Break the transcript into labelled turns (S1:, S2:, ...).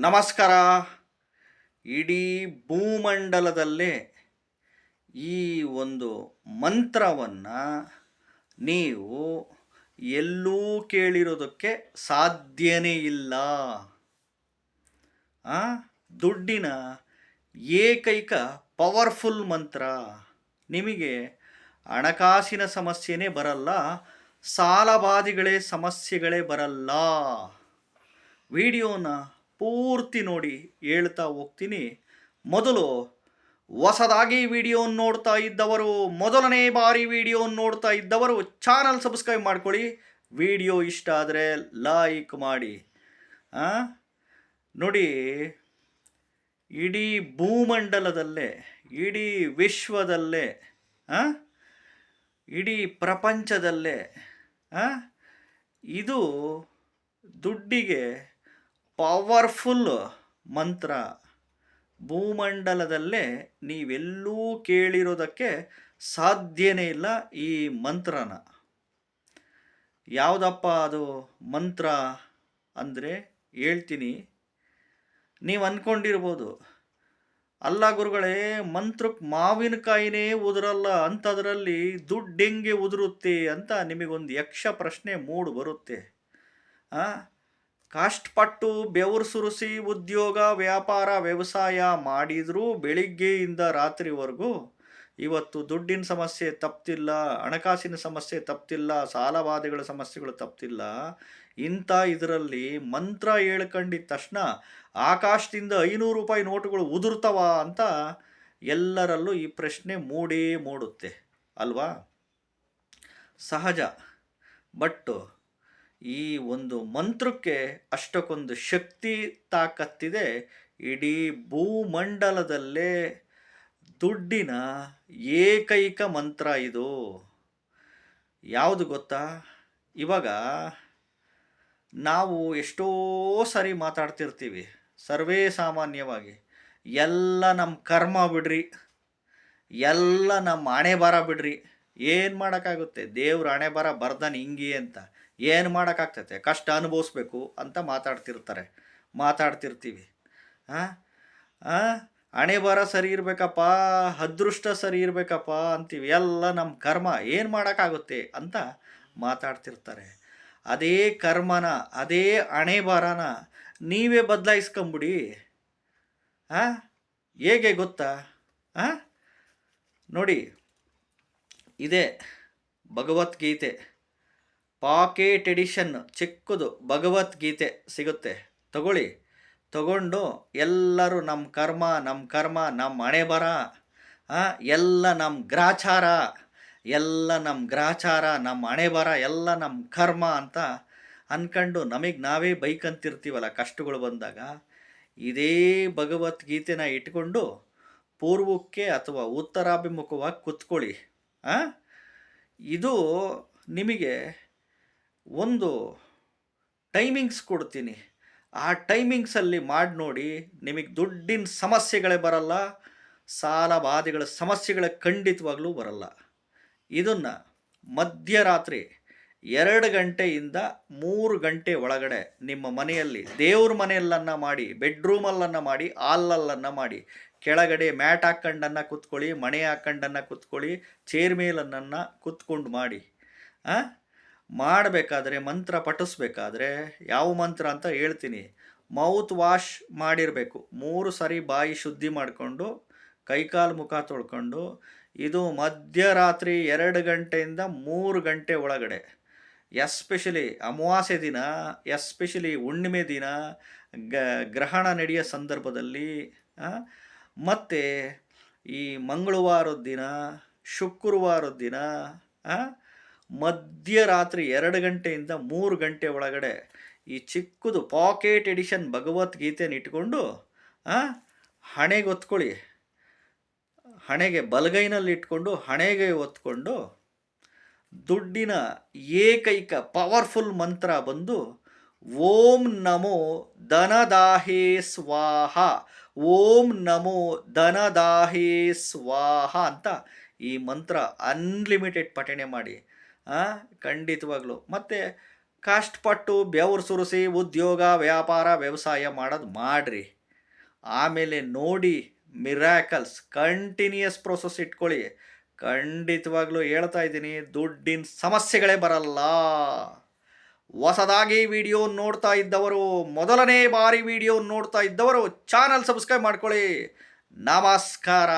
S1: ನಮಸ್ಕಾರ. ಇಡೀ ಭೂಮಂಡಲದಲ್ಲೇ ಈ ಒಂದು ಮಂತ್ರವನ್ನು ನೀವು ಎಲ್ಲೂ ಕೇಳಿರೋದಕ್ಕೆ ಸಾಧ್ಯನೇ ಇಲ್ಲ? ದುಡ್ಡಿನ ಏಕೈಕ ಪವರ್ಫುಲ್ ಮಂತ್ರ. ನಿಮಗೆ ಹಣಕಾಸಿನ ಸಮಸ್ಯೆನೇ ಬರಲ್ಲ, ಸಾಲಬಾಧಿಗಳೇ ಸಮಸ್ಯೆಗಳೇ ಬರಲ್ಲ. ವಿಡಿಯೋನ ಪೂರ್ತಿ ನೋಡಿ ಹೇಳ್ತಾ ಹೋಗ್ತೀನಿ ಮೊದಲು ಹೊಸದಾಗಿ ವಿಡಿಯೋ ನೋಡ್ತಾ ಇದ್ದವರು, ಮೊದಲನೇ ಬಾರಿ ವಿಡಿಯೋ ನೋಡ್ತಾ ಇದ್ದವರು ಚಾನಲ್ ಸಬ್ಸ್ಕ್ರೈಬ್ ಮಾಡ್ಕೊಳ್ಳಿ ವಿಡಿಯೋ ಇಷ್ಟ ಆದರೆ ಲೈಕ್ ಮಾಡಿ? ನೋಡಿ, ಇಡೀ ಭೂಮಂಡಲದಲ್ಲೇ, ಇಡೀ ವಿಶ್ವದಲ್ಲೇ? ಇಡೀ ಪ್ರಪಂಚದಲ್ಲೇ? ಇದು ದುಡ್ಡಿಗೆ ಪವರ್ಫುಲ್ ಮಂತ್ರ ಭೂಮಂಡಲದಲ್ಲೇ ನೀವೆಲ್ಲೂ ಕೇಳಿರೋದಕ್ಕೆ ಸಾಧ್ಯನೇ ಇಲ್ಲ ಈ ಮಂತ್ರನ. ಯಾವುದಪ್ಪ ಅದು ಮಂತ್ರ ಅಂದರೆ ಹೇಳ್ತೀನಿ. ನೀವು ಅಂದ್ಕೊಂಡಿರ್ಬೋದು ಅಲ್ಲ ಗುರುಗಳೇ ಮಂತ್ರಕ್ಕೆ ಮಾವಿನಕಾಯಿನೇ ಉದುರಲ್ಲ ಅಂಥದ್ರಲ್ಲಿ ದುಡ್ಡು ಹೆಂಗೆ ಉದುರುತ್ತೆ ಅಂತ ನಿಮಗೊಂದು ಯಕ್ಷ ಪ್ರಶ್ನೆ ಮೂಡು ಬರುತ್ತೆ. ಆ? ಕಷ್ಟಪಟ್ಟು ಬೆವರು ಸುರಿಸಿ ಉದ್ಯೋಗ, ವ್ಯಾಪಾರ, ವ್ಯವಸಾಯ ಮಾಡಿದರೂ ಬೆಳಿಗ್ಗೆಯಿಂದ ರಾತ್ರಿವರೆಗೂ ಇವತ್ತು ದುಡ್ಡಿನ ಸಮಸ್ಯೆ ತಪ್ತಿಲ್ಲ, ಹಣಕಾಸಿನ ಸಮಸ್ಯೆ ತಪ್ತಿಲ್ಲ ಸಾಲಬಾಧೆಗಳ ಸಮಸ್ಯೆಗಳು ತಪ್ತಿಲ್ಲ. ಇಂಥ ಇದರಲ್ಲಿ ಮಂತ್ರ ಹೇಳ್ಕೊಂಡಿದ್ದ ತಕ್ಷಣ ಆಕಾಶದಿಂದ ಐನೂರು ರೂಪಾಯಿ ನೋಟುಗಳು ಉದುರ್ತವ ಅಂತ ಎಲ್ಲರಲ್ಲೂ ಈ ಪ್ರಶ್ನೆ ಮೂಡೇ ಮೂಡುತ್ತೆ. ಅಲ್ವಾ? ಸಹಜ. ಬಟ್ ಈ ಒಂದು ಮಂತ್ರಕ್ಕೆ ಅಷ್ಟಕ್ಕೊಂದು ಶಕ್ತಿ ತಾಕತ್ತಿದೆ. ಇಡೀ ಭೂಮಂಡಲದಲ್ಲೇ ದುಡ್ಡಿನ ಏಕೈಕ ಮಂತ್ರ ಇದು. ಯಾವುದು ಗೊತ್ತಾ? ಇವಾಗ ನಾವು ಎಷ್ಟೋ ಸರಿ ಮಾತಾಡ್ತಿರ್ತೀವಿ, ಸರ್ವೇ ಸಾಮಾನ್ಯವಾಗಿ. ಎಲ್ಲ ನಮ್ಮ ಕರ್ಮ ಬಿಡ್ರಿ, ಎಲ್ಲ ನಮ್ಮ ಹಣೆ ಬಿಡ್ರಿ. ಏನು ಮಾಡೋಕ್ಕಾಗುತ್ತೆ? ದೇವ್ರ ಹಣೆ ಬರ ಬರ್ದಾನೆ ಹಿಂಗೆ ಅಂತ. ಏನು ಮಾಡೋಕ್ಕಾಗ್ತೈತೆ? ಕಷ್ಟ ಅನುಭವಿಸ್ಬೇಕು ಅಂತ ಮಾತಾಡ್ತಿರ್ತಾರೆ. ಮಾತಾಡ್ತಿರ್ತೀವಿ. ಹಾಂ ಹಣೆ ಬರ ಸರಿ ಇರಬೇಕಪ್ಪ, ಅದೃಷ್ಟ ಸರಿ ಇರಬೇಕಪ್ಪ ಅಂತೀವಿ. ಎಲ್ಲ ನಮ್ಮ ಕರ್ಮ. ಏನು ಮಾಡೋಕ್ಕಾಗುತ್ತೆ ಅಂತ ಮಾತಾಡ್ತಿರ್ತಾರೆ. ಅದೇ ಕರ್ಮನ, ಅದೇ ಹಣೆ ಬರನ ನೀವೇ ಬದಲಾಯಿಸ್ಕೊಂಬಿಡಿ. ಹಾಂ ಹೇಗೆ ಗೊತ್ತಾ? ಹಾಂ ನೋಡಿ, ಇದೇ ಭಗವದ್ಗೀತೆ. ಪಾಕೆಟ್ ಎಡಿಷನ್ ಚಿಕ್ಕದು ಭಗವದ್ಗೀತೆ ಸಿಗುತ್ತೆ. ತಗೊಳ್ಳಿ. ತಗೊಂಡು ಎಲ್ಲರೂ ನಮ್ಮ ಕರ್ಮ ನಮ್ಮ ಕರ್ಮ ನಮ್ಮ ಹಣೆ ಬರ ಎಲ್ಲ ನಮ್ಮ ಗ್ರಾಚಾರ, ಎಲ್ಲ ನಮ್ಮ ಗ್ರಾಚಾರ ನಮ್ಮ ಹಣೆ ಬರ ಎಲ್ಲ ನಮ್ಮ ಕರ್ಮ ಅಂತ ಅಂದ್ಕೊಂಡು ನಮಗೆ ನಾವೇ ಬೈಕ್ ಅಂತಿರ್ತೀವಲ್ಲ ಕಷ್ಟಗಳು ಬಂದಾಗ. ಇದೇ ಭಗವದ್ಗೀತೆನ ಇಟ್ಕೊಂಡು ಪೂರ್ವಕ್ಕೆ ಅಥವಾ ಉತ್ತರಾಭಿಮುಖವಾಗಿ ಕೂತ್ಕೊಳ್ಳಿ? ಇದು ನಿಮಗೆ ಒಂದು ಟೈಮಿಂಗ್ಸ್ ಕೊಡ್ತೀನಿ ಆ ಟೈಮಿಂಗ್ಸಲ್ಲಿ ಮಾಡಿ ನೋಡಿ ನಿಮಗೆ ದುಡ್ಡಿನ ಸಮಸ್ಯೆಗಳೇ ಬರಲ್ಲ, ಸಾಲ ಬಾಧೆಗಳ ಸಮಸ್ಯೆಗಳ ಖಂಡಿತವಾಗಲೂ ಬರಲ್ಲ ಇದನ್ನು ಮಧ್ಯರಾತ್ರಿ ಎರಡು ಗಂಟೆಯಿಂದ ಮೂರು ಗಂಟೆ ಒಳಗಡೆ ನಿಮ್ಮ ಮನೆಯಲ್ಲಿ ದೇವ್ರ ಮನೆಯಲ್ಲನ್ನು ಮಾಡಿ ಬೆಡ್ರೂಮಲ್ಲನ್ನು ಮಾಡಿ ಹಾಲಲ್ಲನ್ನು ಮಾಡಿ, ಕೆಳಗಡೆ ಮ್ಯಾಟ್ ಹಾಕ್ಕೊಂಡನ್ನು ಕೂತ್ಕೊಳ್ಳಿ, ಮಣೆ ಹಾಕ್ಕೊಂಡನ್ನು ಕೂತ್ಕೊಳ್ಳಿ ಚೇರ್ ಮೇಲನ್ನು ಕೂತ್ಕೊಂಡು ಮಾಡಿ? ಮಾಡಬೇಕಾದ್ರೆ ಮಂತ್ರ ಪಠಿಸ್ಬೇಕಾದ್ರೆ ಯಾವ ಮಂತ್ರ ಅಂತ ಹೇಳ್ತೀನಿ. ಮೌತ್ ವಾಶ್ ಮಾಡಿರಬೇಕು. ಮೂರು ಸರಿ ಬಾಯಿ ಶುದ್ಧಿ ಮಾಡಿಕೊಂಡು, ಕೈಕಾಲು ಮುಖ ತೊಳ್ಕೊಂಡು, ಇದು ಮಧ್ಯರಾತ್ರಿ ಎರಡು ಗಂಟೆಯಿಂದ ಮೂರು ಗಂಟೆ ಒಳಗಡೆ. ಎಸ್ಪೆಷಲಿ ಅಮಾವಾಸ್ಯೆ ದಿನ ಎಸ್ಪೆಷಲಿ ಹುಣ್ಣಿಮೆ ದಿನ, ಗ, ಗ್ರಹಣ ನಡೆಯೋ ಸಂದರ್ಭದಲ್ಲಿ ಮತ್ತು ಈ ಮಂಗಳವಾರದ ದಿನ, ಶುಕ್ರವಾರದ ದಿನ ಮಧ್ಯರಾತ್ರಿ ಎರಡು ಗಂಟೆಯಿಂದ ಮೂರು ಗಂಟೆ ಒಳಗಡೆ ಈ ಚಿಕ್ಕದು ಪಾಕೆಟ್ ಎಡಿಷನ್ ಭಗವದ್ಗೀತೆಯನ್ನು ಇಟ್ಕೊಂಡು ಹಣೆಗೆ ಒತ್ಕೊಳ್ಳಿ ಹಣೆಗೆ ಬಲಗೈನಲ್ಲಿ ಇಟ್ಕೊಂಡು, ಹಣೆಗೆ ಒತ್ಕೊಂಡು ದುಡ್ಡಿನ ಏಕೈಕ ಪವರ್ಫುಲ್ ಮಂತ್ರ ಬಂದು, ಓಂ ನಮೋ ಧನದಾಹೇ ಸ್ವಾಹ, ಓಂ ನಮೋ ಧನದಾಹೇ ಸ್ವಾಹ ಅಂತ ಈ ಮಂತ್ರ ಅನ್ಲಿಮಿಟೆಡ್ ಪಠಣೆ ಮಾಡಿ. ಖಂಡಿತವಾಗ್ಲೂ. ಮತ್ತು ಕಷ್ಟಪಟ್ಟು ಬೆವರು ಸುರಿಸಿ ಉದ್ಯೋಗ, ವ್ಯಾಪಾರ, ವ್ಯವಸಾಯ ಮಾಡೋದು ಮಾಡಿರಿ. ಆಮೇಲೆ ನೋಡಿ ಮಿರಾಕಲ್ಸ್ ಕಂಟಿನ್ಯೂಯಸ್ ಪ್ರೋಸೆಸ್ ಇಟ್ಕೊಳ್ಳಿ. ಖಂಡಿತವಾಗ್ಲೂ ಹೇಳ್ತಾ ಇದ್ದೀನಿ, ದುಡ್ಡಿನ ಸಮಸ್ಯೆಗಳೇ ಬರಲ್ಲ. ಹೊಸದಾಗಿ ವಿಡಿಯೋ ನೋಡ್ತಾ ಇದ್ದವರು, ಮೊದಲನೇ ಬಾರಿ ವಿಡಿಯೋ ನೋಡ್ತಾ ಇದ್ದವರು, ಚಾನಲ್ ಸಬ್ಸ್ಕ್ರೈಬ್ ಮಾಡ್ಕೊಳ್ಳಿ. ನಮಸ್ಕಾರ.